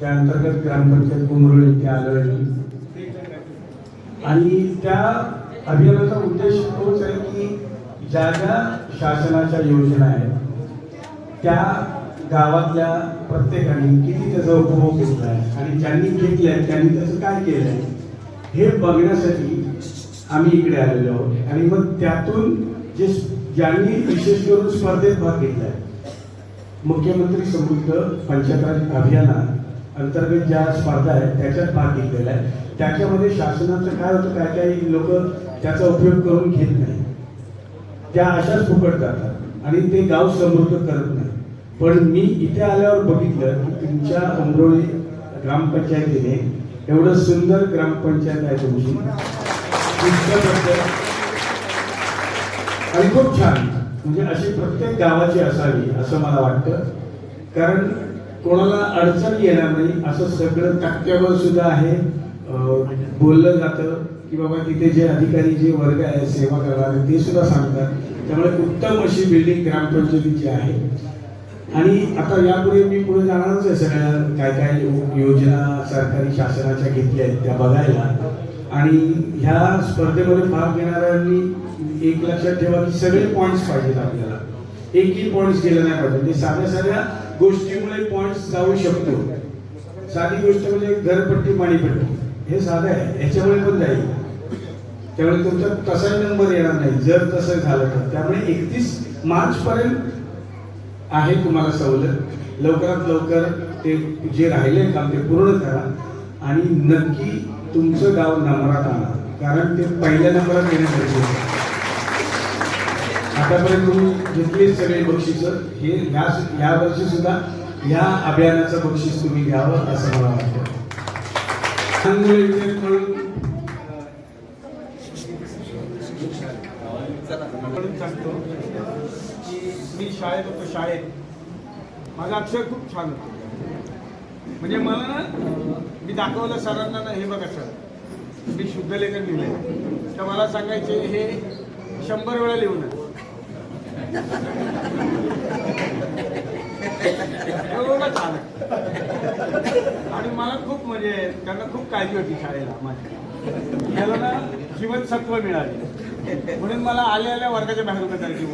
त्या अंतर्गत ग्रामपंचायत कुमरोळी त्या आलोळी आणि त्या अभियानाचा उद्देश तोच आहे की ज्या ज्या शासनाच्या योजना आहेत त्या गावातल्या प्रत्येकाने किती त्याचा उपभोग घेतला आहे आणि ज्यांनी घेतल्या त्यांनी त्याचं काय केलं आहे हे बघण्यासाठी आम्ही इकडे आलेलो आहोत. आणि मग त्यातून जे ज्यांनी विशेष करून स्पर्धेत भाग घेतला आहे मुख्यमंत्री समृद्ध पंचायत राज अभियाना अंतर्गत ज्या स्पर्धा आहेत त्याच्यात भाग घेतलेला आहे. त्याच्यामध्ये शासनाचं काय होतं काय काही लोक त्याचा उपयोग करून घेत नाही. त्या अशाच फुकट जातात आणि ते गाव समृद्ध करत नाही. पण मी इथे आल्यावर बघितलं की तुमच्या अमरोळी ग्रामपंचायतीने एवढं सुंदर ग्रामपंचायत आहे तुमची. आणि खूप छान. म्हणजे अशी प्रत्येक गावाची असावी असं मला वाटतं. कारण कोणाला अडचण येणार नाही असं सगळं टक्क्यावर सुद्धा आहे. बोललं जातं की बाबा तिथे जे अधिकारी जे वर्ग आहे सेवा करणारे ते सुद्धा सांगतात. त्यामुळे उत्तम अशी बिल्डिंग ग्रामपंचायतीची आहे. आणि आता यापुढे मी पुढे जाणारच आहे सगळ्या काय काय योजना सरकारी शासनाच्या घेतल्या आहेत त्या बघायला. आणि ह्या स्पर्धेमध्ये भाग घेणाऱ्यांनी एक लक्षात ठेवा की सगळे पॉईंट्स पाहिजेत आपल्याला. एकही पॉईंट्स गेले नाही पाहिजे. म्हणजे साध्या साध्या गोष्टीमुळे पॉईंट्स जाऊ शकतो. साधी गोष्ट म्हणजे घरपट्टी पाणीपट्टी. हे साधं आहे. ह्याच्यामुळे पण जाईल. त्यामुळे तुमचा तसाही नंबर येणार नाही. जर तसं झालं तर. त्यामुळे एकतीस मार्च पर्यंत आहे तुम्हाला सवलत. लवकरात लवकर ते जे राहिले काम ते पूर्ण करा. आणि नक्की तुमचं गाव नंबरात आणा. कारण ते पहिल्या नंबरात येणं गरजेचं आहे. आतापर्यंत तुम्ही घेतली सगळे बक्षीस हे या या वर्षी सुद्धा या अभियानाचं बक्षीस तुम्ही घ्यावं असं मला वाटतं. त्यामुळे म्हणून सांगतो की मी शाळेत होतो शाळेत. माझा अक्षर खूप छान होतं. म्हणजे मला ना मी दाखवलं सरांना ना हे बघा सर. मी शुद्धलेखन लिहिलंय. तर मला सांगायचे हे शंभर वेळा लिहून आहे. एवढं छान आहे. आणि मला खूप म्हणजे त्यांना खूप काळजी होती शाळेला माझ्या याला ना जीवनसत्व मिळाले. म्हणून मला आल्या आल्या वर्गाच्या बाहेर उभं करायची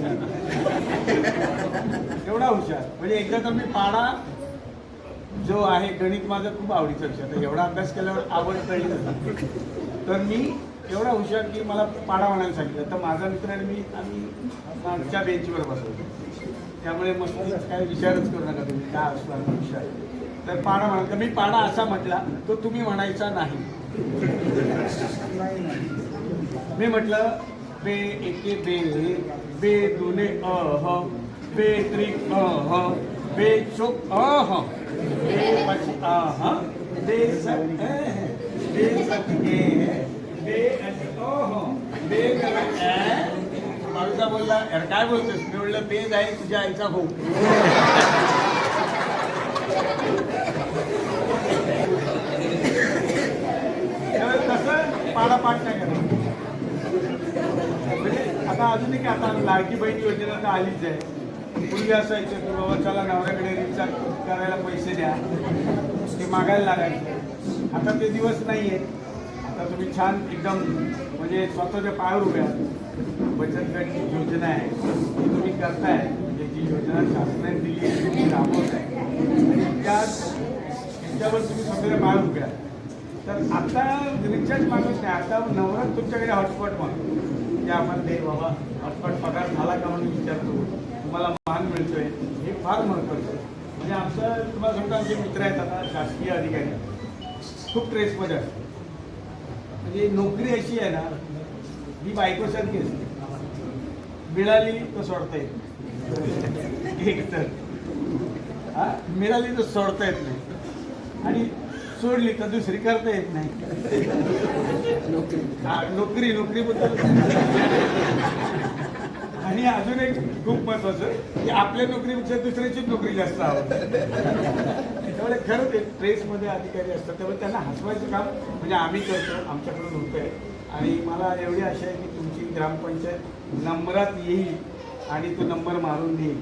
एवढा हुशार. म्हणजे एकदा तर मी पाडा जो आहे गणित माझं खूप आवडीचा विषय. तर एवढा अभ्यास केल्यावर आवड कळली तर मी एवढा हुशार की मला पाडा म्हणायला सांगितलं तर माझा मित्र आणि मी आम्ही मागच्या बेंचवर बसवतो. त्यामुळे मग काय विचारच करू नका तुम्ही काय असणार विषय तर पाडा म्हणाल तर मी पाडा असा म्हटला तो तुम्ही म्हणायचा नाही. मी म्हटलं बे एके बे बे दोने अ ह बे त्रिक अ ह बे चोक अ ह बे पाच अ ह बे सक बे सक अच बे बोलला अरे काय बोलतोस मी म्हणलं बे जाईल तुझ्या आईचा भाऊ तसं पाडापाठ नाही करायचं म्हणजे आता अजून एक आता लाडकी बहीण योजना तर आलीच आहे पूर्वी असायचं की बाबा चला नवऱ्याकडे रिचार्ज करायला पैसे द्या ते मागायला लागायचे आता ते दिवस नाही आहे आता तुम्ही छान एकदम म्हणजे स्वतःच्या पायावर उभ्या बचत गट योजना आहे. ती तुम्ही करताय. म्हणजे जी योजना शासनाने दिली आहे. ती तुम्ही राबवत आहे. आणि त्या त्याच्यावर तुम्ही स्वतःच्या पायावर उभ्या तर आता रिचार्ज मागत नाही. आता नवरा तुमच्याकडे हॉटस्पॉट मागतो की आपण ते बाबा हॉटस्पॉट पगार झाला का म्हणून विचारतो तुम्हाला मान मिळतोय. हे फार महत्त्वाचं आहे. म्हणजे आमचं तुम्हाला सांगतो आमचे मित्र आहेत आता शासकीय अधिकारी. खूप ट्रेसमध्ये असतात. म्हणजे नोकरी अशी आहे ना ही बायकोसारखी असते. मिळाली तर सोडता येत एक तर. हा? मिळाली तर सोडता येत नाही. आणि सोडली तर दुसरी करता येत नाही. हा, नोकरी नोकरीबद्दल. आणि अजून एक खूप महत्वाचं की आपल्या नोकरीपेक्षा दुसऱ्याची नोकरी जास्त आवडते. त्यामुळे खरंच एक ट्रेसमध्ये अधिकारी असतात त्यामुळे त्यांना हसवायचं काम म्हणजे आम्ही करतो आमच्याकडून होतं आहे आणि मला एवढी आशा आहे की तुमची ग्रामपंचायत नंबरात येईल आणि तो नंबर मारून देईल.